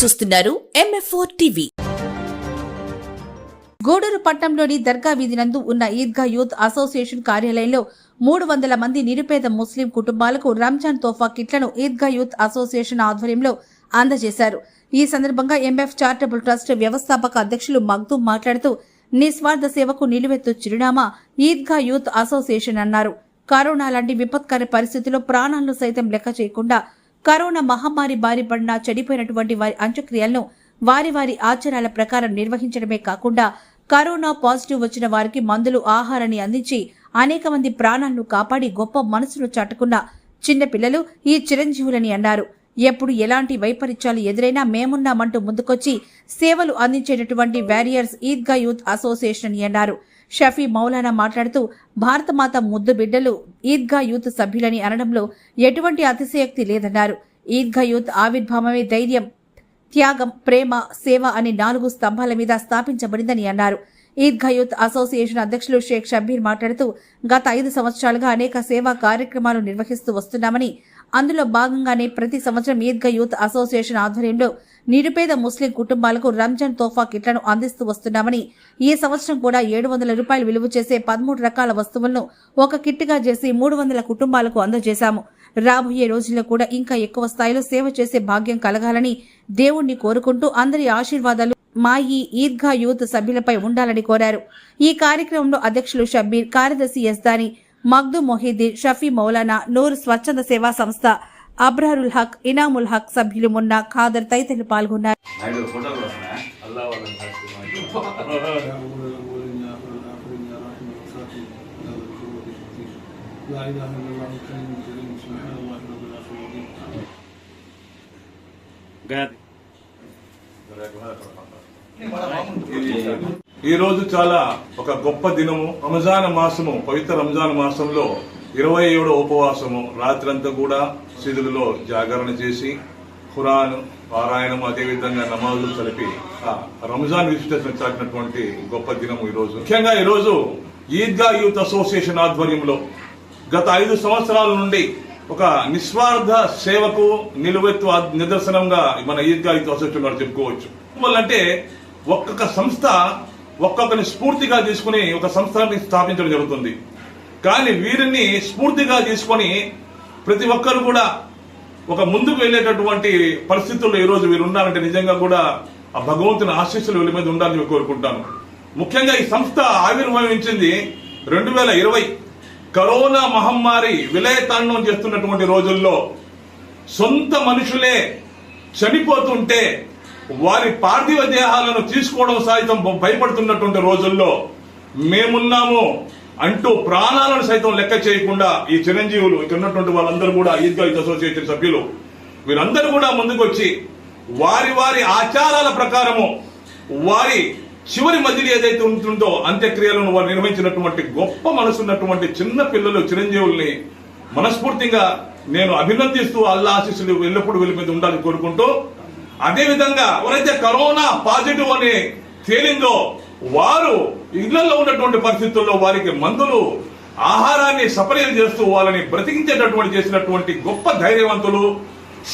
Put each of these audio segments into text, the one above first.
చూస్తున్నారు ఎంఎఫ్ఓ టీవీ గూడూరు పట్టణంలోని దర్గా వీధి నందు ఉన్న ఈద్గా యూత్ అసోసియేషన్ కార్యాలయంలో మూడు వందల మంది నిరుపేద ముస్లిం కుటుంబాలకు రంజాన్ తోఫా కిట్లను ఈద్గా యూత్ అసోసియేషన్ ఆధ్వర్యంలో అందజేశారు. ఈ సందర్భంగా ఎంఎఫ్ చారిటబుల్ ట్రస్ట్ వ్యవస్థాపక అధ్యక్షులు మగ్దూం మాట్లాడుతూ నిస్వార్థ సేవకు నిలువెత్తు చిరునామా ఈద్గా యూత్ అసోసియేషన్ అన్నారు. కరోనా లాంటి విపత్కర పరిస్థితుల్లో ప్రాణాలను సైతం లెక్క చేయకుండా కరోనా మహమ్మారి బారి పడిన చెడిపోయినటువంటి వారి అంత్యక్రియలను వారి వారి ఆచారాల ప్రకారం నిర్వహించడమే కాకుండా కరోనా పాజిటివ్ వచ్చిన వారికి మందులు ఆహారాన్ని అందించి అనేక మంది ప్రాణాలను కాపాడి గొప్ప మనసును చాటుకున్న చిన్నపిల్లలు ఈ చిరంజీవులని అన్నారు. ఎప్పుడు ఎలాంటి వైపరీత్యాలు ఎదురైనా మేమున్నామంటూ ముందుకొచ్చి సేవలు అందించేటటువంటి వారియర్స్ ఈద్గా యూత్ అసోసియేషన్ అని అన్నారు. షఫీ మౌలానా మాట్లాడుతూ భారతమాత ముద్దు బిడ్డలు ఈద్గా యూత్ సభ్యులని అనడంలో ఎటువంటి అతిశయోక్తి లేదన్నారు. ఈద్గా యూత్ ఆవిర్భావమే ధైర్యం త్యాగం ప్రేమ సేవ అనే నాలుగు స్తంభాల మీద స్థాపించబడిందని అన్నారు. ఈద్గా యూత్ అసోసియేషన్ అధ్యక్షులు షేక్ షబ్బీర్ మాట్లాడుతూ గత ఐదు సంవత్సరాలుగా అనేక సేవా కార్యక్రమాలు నిర్వహిస్తూ వస్తున్నామని అందులో భాగంగానే ప్రతి సంవత్సరం ఈద్గా యూత్ అసోసియేషన్ ఆధ్వర్యంలో నిరుపేద ముస్లిం కుటుంబాలకు రంజాన్ తోఫా కిట్లను అందిస్తూ వస్తున్నామని ఈ సంవత్సరం కూడా ఏడు వందల రూపాయలు విలువ చేసే పదమూడు రకాల వస్తువులను ఒక కిట్గా చేసి మూడు వందల కుటుంబాలకు అందజేశాము. రాబోయే రోజుల్లో కూడా ఇంకా ఎక్కువ స్థాయిలో సేవ చేసే భాగ్యం కలగాలని దేవుణ్ణి కోరుకుంటూ అందరి ఆశీర్వాదాలు మా ఈ ఈద్గా యూత్ సభ్యులపై ఉండాలని కోరారు. ఈ కార్యక్రమంలో అధ్యక్షులు షబ్బీర్ కార్యదర్శి యస్దాని మగ్దు మొహీద్దీన్ షఫీ మౌలానా నూర్ స్వచ్ఛంద సేవా సంస్థ అబ్రారుల్ హక్ ఇనాముల్ హక్ సభ్యులు మున్నా ఖాదర్ తదితరులు పాల్గొన్నారు నాయుడు ఈరోజు చాలా ఒక గొప్ప దినము. రంజాన్ మాసము పవిత్ర రంజాన్ మాసంలో ఇరవై ఏడో ఉపవాసము. రాత్రంతా కూడా సిధులలో జాగరణ చేసి ఖురాన్ పారాయణం అదేవిధంగా నమాజులు కలిపి రంజాన్ విశిష్టతను చాటినటువంటి గొప్ప దినము ఈరోజు ముఖ్యంగా ఈరోజు ఈద్గా యూత్ అసోసియేషన్ ఆధ్వర్యంలో గత ఐదు సంవత్సరాల నుండి ఒక నిస్వార్థ సేవకు నిలువెత్తు నిదర్శనంగా మన ఈద్గా యూత్ అసోసియేషన్ చెప్పుకోవచ్చు. అంటే ఒక్కొక్క సంస్థ ఒక్కొక్కరిని స్ఫూర్తిగా తీసుకుని ఒక సంస్థని స్థాపించడం జరుగుతుంది. కానీ వీరిని స్ఫూర్తిగా తీసుకొని ప్రతి ఒక్కరు కూడా ఒక ముందుకు వెళ్ళేటటువంటి పరిస్థితుల్లో ఈ రోజు వీరు ఉన్నారంటే నిజంగా కూడా ఆ భగవంతుని ఆశీస్సులు వీళ్ళ మీద ఉండాలని కోరుకుంటాను. ముఖ్యంగా ఈ సంస్థ ఆవిర్భవించింది రెండు వేల ఇరవై కరోనా మహమ్మారి విలయతాండం చేస్తున్నటువంటి రోజుల్లో సొంత మనుషులే చనిపోతుంటే వారి పార్థివ దేహాలను తీసుకోవడం సైతం భయపడుతున్నటువంటి రోజుల్లో మేమున్నాము అంటూ ప్రాణాలను సైతం లెక్క చేయకుండా ఈ చిరంజీవులు ఇక్కడ ఉన్నటువంటి వాళ్ళందరూ కూడా ఈద్గా యూత్ అసోసియేషన్ సభ్యులు వీరందరూ కూడా ముందుకొచ్చి వారి వారి ఆచారాల ప్రకారము వారి చివరి మధ్యలో ఏదైతే ఉంటుందో అంత్యక్రియలను వారు నిర్వహించినటువంటి గొప్ప మనసున్నటువంటి చిన్న పిల్లలు చిరంజీవుల్ని మనస్ఫూర్తిగా నేను అభినందిస్తూ అల్లా ఆశీస్సులు ఎల్లప్పుడూ వీళ్ళ మీద ఉండాలని కోరుకుంటూ అదే విధంగా ఎవరైతే కరోనా పాజిటివ్ అని తేలిందో వారు ఇళ్ళలో ఉన్నటువంటి పరిస్థితుల్లో వారికి మందులు ఆహారాన్ని సపర్యలు చేస్తూ వాళ్ళని బ్రతికించేటటువంటి చేసినటువంటి గొప్ప ధైర్యవంతులు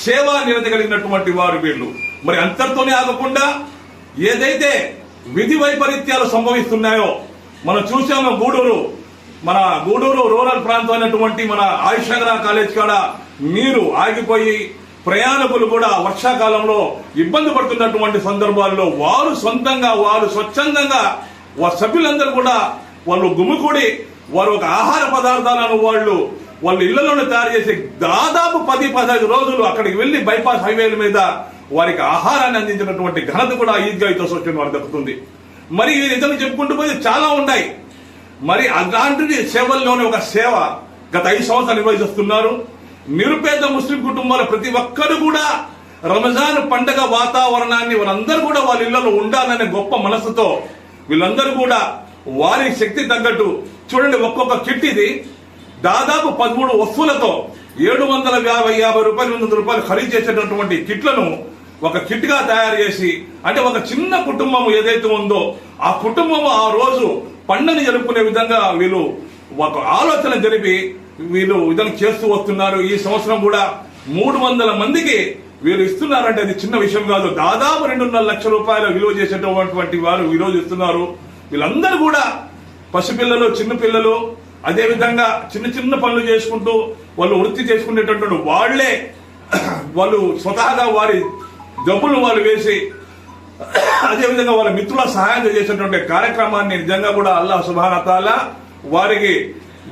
సేవా నిరత కలిగినటువంటి వారు వీళ్ళు. మరి అంతటితోనే ఆగకుండా ఏదైతే విధి వైపరీత్యాలు సంభవిస్తున్నాయో మనం చూసాము గూడూరు మన గూడూరు రూరల్ ప్రాంతం అయినటువంటి మన ఆయుష్ కాలేజ్ కాడ నీరు ఆగిపోయి ప్రయాణికులు కూడా వర్షాకాలంలో ఇబ్బంది పడుతున్నటువంటి సందర్భాల్లో వారు సొంతంగా వారు స్వచ్ఛందంగా వారి సభ్యులందరూ కూడా వాళ్ళు గుమికూడి వారు ఒక ఆహార పదార్థాలను వాళ్ళు వాళ్ళ ఇళ్ళలోనే తయారు చేసి దాదాపు పది పదహైదు రోజులు అక్కడికి వెళ్ళి బైపాస్ హైవేల మీద వారికి ఆహారాన్ని అందించినటువంటి ఘనత కూడా ఈద్గా యూత్ అసోసియేషన్ వారికి దక్కుతుంది. మరి ఈ నిజంగా చెప్పుకుంటూ పోతే చాలా ఉన్నాయి. మరి అలాంటిది సేవల్లోనే ఒక సేవ గత ఐదు సంవత్సరాలు నిర్వహిస్తున్నారు. నిరుపేద ముస్లిం కుటుంబాల ప్రతి ఒక్కరు కూడా రంజాన్ పండగ వాతావరణాన్ని వారందరూ కూడా వాళ్ళ ఇళ్ళలో ఉండాలనే గొప్ప మనసుతో వీళ్ళందరూ కూడా వారి శక్తి తగ్గట్టు చూడండి ఒక్కొక్క కిట్ ఇది దాదాపు పదమూడు వస్తువులతో ఏడు వందల యాభై యాభై రూపాయలు ఎనిమిది వందల రూపాయలు ఖరీదు చేసేటటువంటి కిట్లను ఒక కిట్గా తయారు చేసి అంటే ఒక చిన్న కుటుంబం ఏదైతే ఉందో ఆ కుటుంబం ఆ రోజు పండుగని జరుపుకునే విధంగా వీళ్ళు ఒక ఆలోచన జరిపి వీళ్ళు ఇదం చేస్తూ వస్తున్నారు. ఈ సంవత్సరం కూడా మూడు వందల మందికి వీళ్ళు ఇస్తున్నారంటే అది చిన్న విషయం కాదు. దాదాపు రెండున్నర లక్షల రూపాయల విలువ చేసేటటువంటి వారు ఈరోజు ఇస్తున్నారు. వీళ్ళందరూ కూడా పసిపిల్లలు చిన్న పిల్లలు అదే విధంగా చిన్న చిన్న పనులు చేసుకుంటూ వాళ్ళు వృత్తి చేసుకునేటటువంటి వాళ్ళే వాళ్ళు స్వతహాగా వారి డబ్బులు వాళ్ళు వేసి అదేవిధంగా వాళ్ళ మిత్రుల సహాయం చేసేటువంటి కార్యక్రమాన్ని నిజంగా కూడా అల్లాహ్ సుబానతాల వారికి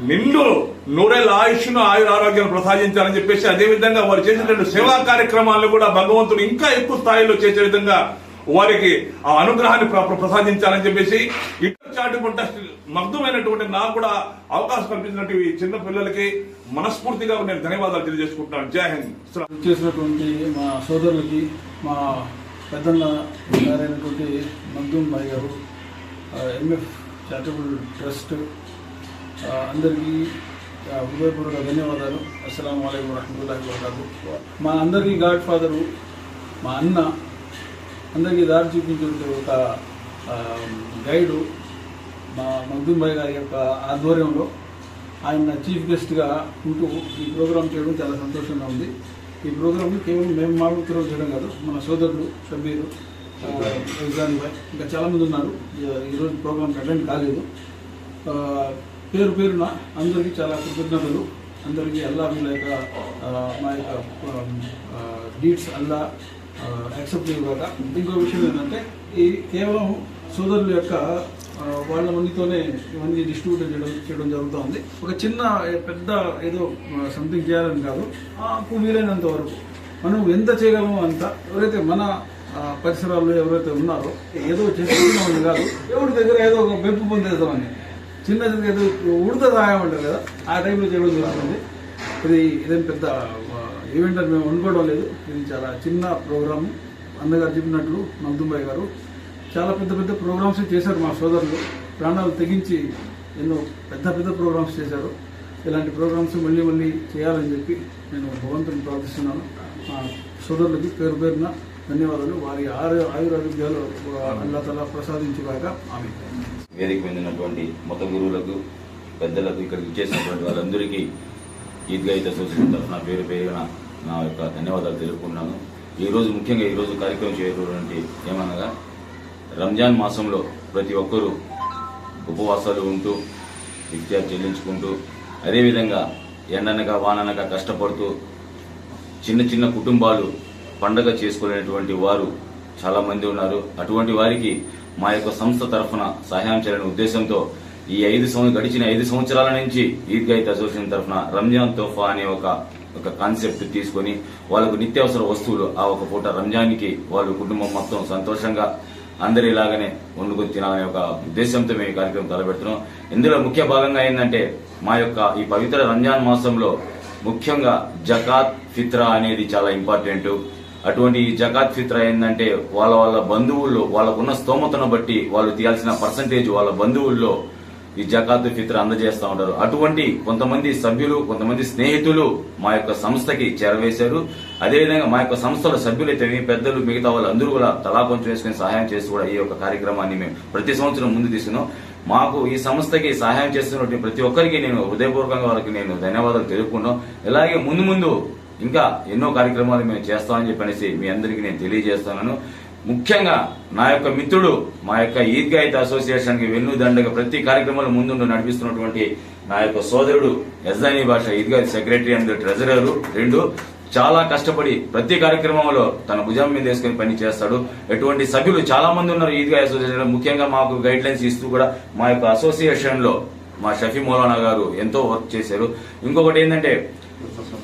నిన్ను నూరేళ్ళ ఆయుష్ను ఆయుర ఆరోగ్యాన్ని ప్రసాదించాలని చెప్పేసి అదేవిధంగా వారు చేసినటువంటి సేవా కార్యక్రమాలను కూడా భగవంతుడు ఇంకా ఎక్కువ స్థాయిలో చేసే విధంగా వారికి ఆ అనుగ్రహాన్ని ప్ర- ప్రసాదించాలని చెప్పేసి ఇటు చాటుకుంట మగ్ధమైనటువంటి నాకు కూడా అవకాశం కల్పించినట్టు ఈ చిన్న పిల్లలకి మనస్ఫూర్తిగా నేను ధన్యవాదాలు తెలియజేసుకుంటున్నాను. జై హింద్. చేసినటువంటి మా సోదరులకి మా పెద్దన్న గారైనటువంటి మగ్ధుమ్ భాయ్ గారు ఎంఎఫ్ చారిటబుల్ ట్రస్ట్ అందరికీ హృదయపూర్వక ధన్యవాదాలు. అస్సలం అయికం వరహమూలాhi వబర్కాతు. మా అందరికీ గాడ్ ఫాదరు మా అన్న అందరికీ దారి చూపించే ఒక గైడు మా మగ్దూమ్ భాయ్ గారి యొక్క ఆధ్వర్యంలో ఆయన చీఫ్ గెస్ట్గా ఉంటూ ఈ ప్రోగ్రాం చేయడం చాలా సంతోషంగా ఉంది. ఈ ప్రోగ్రామ్ కేవలం మేము మాట్లాడుతున్నాం చేయడం కాదు మన సోదరులు షబీరు ఎగ్జామ్ భాయ్ ఇంకా చాలామంది ఉన్నారు. ఈ- ఈరోజు ప్రోగ్రాంకి అటెండ్ కాలేదు. పేరు పేరున అందరికీ చాలా కృతజ్ఞతలు. అందరికీ అల్లా వీళ్ళ యొక్క మా యొక్క డీడ్స్ అల్లా యాక్సెప్ట్ చేయగాక. ఇంకో విషయం ఏంటంటే ఈ కేవలం సోదరుల యొక్క వాళ్ళ మందితోనే ఇవన్నీ డిస్ట్రిబ్యూట్ చేయడం చేయడం జరుగుతుంది. ఒక చిన్న పెద్ద ఏదో సంథింగ్ చేయాలని కాదు. మాకు వీలైనంత వరకు. మనం ఎంత చేయగలమో అంత ఎవరైతే మన పరిసరాల్లో ఎవరైతే ఉన్నారో ఏదో చేసుకుంటున్నామని కాదు ఎవరి దగ్గర ఏదో ఒక మెప్పు పొందేద్దామని చిన్న ఏదో ఉడత రాయమంటారు కదా ఆ టైంలో చేయడం జరుగుతుంది. ఇది ఇదేం పెద్ద ఈవెంట్ అని మేము అనుకోవడం లేదు. ఇది చాలా చిన్న ప్రోగ్రాము అన్నగారు చెప్పినట్లు మగ్దుంబాయి గారు చాలా పెద్ద పెద్ద ప్రోగ్రామ్స్ చేశారు మా సోదరులు. ప్రాణాలు తెగించి ఎన్నో పెద్ద పెద్ద ప్రోగ్రామ్స్ చేశారు. ఇలాంటి ప్రోగ్రామ్స్ మళ్ళీ మళ్ళీ చేయాలని చెప్పి నేను భగవంతుని ప్రార్థిస్తున్నాను. మా సోదరులకి పేరు పేరున ధన్యవాదాలు. వారి ఆరు ఆయురారోగ్యాలు అల్లా తలా ప్రసాదించుగాక. ఆమె వేదిక పొందినటువంటి మత గురువులకు పెద్దలకు ఇక్కడికి ఇచ్చేసినటువంటి వాళ్ళందరికీ ఈద్గా అయితే అసోసియేషన్ తరఫున పేరు పేరున నా యొక్క ధన్యవాదాలు తెలుపుకున్నాను ఈరోజు ముఖ్యంగా ఈరోజు కార్యక్రమం చేయటువంటి ఏమనగా రంజాన్ మాసంలో ప్రతి ఒక్కరూ ఉపవాసాలు ఉంటూ ఇఫ్తియార్ చెల్లించుకుంటూ అదేవిధంగా ఎండనక వాననగా కష్టపడుతూ చిన్న చిన్న కుటుంబాలు పండగ చేసుకునేటువంటి వారు చాలామంది ఉన్నారు. అటువంటి వారికి మా యొక్క సంస్థ తరఫున సహాయం చేయాలనే ఉద్దేశంతో ఈ ఐదు సంవత్సరం గడిచిన ఐదు సంవత్సరాల నుంచి ఈద్గాయిత్ అసోసియేషన్ తరఫున రంజాన్ తోఫా అనే ఒక ఒక కాన్సెప్ట్ తీసుకొని వాళ్ళకు నిత్యావసర వస్తువులు ఆ ఒక పూట రంజాన్కి వాళ్ళ కుటుంబం మొత్తం సంతోషంగా అందరిలాగానే వండుకొని తినాలనే ఒక ఉద్దేశంతో మేము ఈ కార్యక్రమం తలపెడుతున్నాం. ఇందులో ముఖ్య భాగంగా ఏంటంటే మా యొక్క ఈ పవిత్ర రంజాన్ మాసంలో ముఖ్యంగా జకాత్ ఫిత్రా అనేది చాలా ఇంపార్టెంట్. అటువంటి ఈ జకాత్ ఫిత్ర ఏంటంటే వాళ్ళ వాళ్ళ బంధువుల్లో వాళ్ళకున్న స్తోమతను బట్టి వాళ్ళు తీయాల్సిన పర్సంటేజ్ వాళ్ళ బంధువుల్లో ఈ జకాత్ ఫిత్ర అందజేస్తూ ఉంటారు. అటువంటి కొంతమంది సభ్యులు కొంతమంది స్నేహితులు మా యొక్క సంస్థకి చేరవేశారు. అదేవిధంగా మా యొక్క సంస్థల సభ్యులైతే పెద్దలు మిగతా వాళ్ళు అందరూ కూడా తలా కొంచెం వేసుకుని సహాయం చేసి కూడా ఈ యొక్క కార్యక్రమాన్ని మేము ప్రతి సంవత్సరం ముందు తీసుకున్నాం. మాకు ఈ సంస్థకి సహాయం చేస్తున్నటువంటి ప్రతి ఒక్కరికి నేను హృదయపూర్వకంగా వారికి నేను ధన్యవాదాలు తెలుపుకున్నాం ఇలాగే ముందు ముందు ఇంకా ఎన్నో కార్యక్రమాలు మేము చేస్తామని చెప్పనేసి మీ అందరికీ నేను తెలియజేస్తున్నాను. ముఖ్యంగా నా యొక్క మిత్రుడు మా యొక్క ఈద్గాయిత్ అసోసియేషన్కి వెన్నుదండగా ప్రతి కార్యక్రమాలు ముందుండి నడిపిస్తున్నటువంటి నా యొక్క సోదరుడు యజ్దానీ భాష ఈద్గాయిత్ సెక్రటరీ అండ్ ట్రెజరర్ రెండు. చాలా కష్టపడి ప్రతి కార్యక్రమంలో తన భుజం మీద వేసుకుని పని చేస్తాడు. ఎటువంటి సభ్యులు చాలా మంది ఉన్నారు ఈద్గా అసోసియేషన్ ముఖ్యంగా మాకు గైడ్ లైన్స్ ఇస్తూ కూడా మా యొక్క అసోసియేషన్లో మా షఫీ మౌలానా గారు ఎంతో వర్క్ చేశారు. ఇంకొకటి ఏంటంటే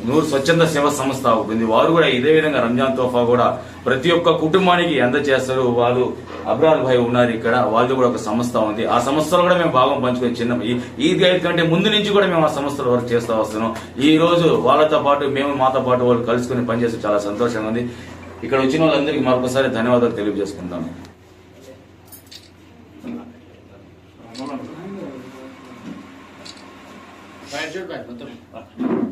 నూరు స్వచ్ఛంద సేవ సంస్థ ఉంటుంది వారు కూడా ఇదే విధంగా రంజాన్ తోఫా కూడా ప్రతి ఒక్క కుటుంబానికి అందజేస్తారు వాళ్ళు అబ్రాల్ భాయ్ ఉన్నారు ఇక్కడ. వాళ్ళు కూడా ఒక సంస్థ ఉంది. ఆ సంస్థలో కూడా మేము భాగం పంచుకొని చిన్న ఈ- ఈ గైడ్ కంటే ముందు నుంచి కూడా మేము ఆ సంస్థలో వర్క్ చేస్తూ వస్తున్నాం. ఈ రోజు వాళ్ళతో పాటు మేము మాతో పాటు వాళ్ళు కలుసుకుని పనిచేస్తే చాలా సంతోషంగా ఉంది. ఇక్కడ వచ్చిన వాళ్ళందరికీ మరొకసారి ధన్యవాదాలు తెలియజేసుకుంటాం Right, sure, మొత్తం.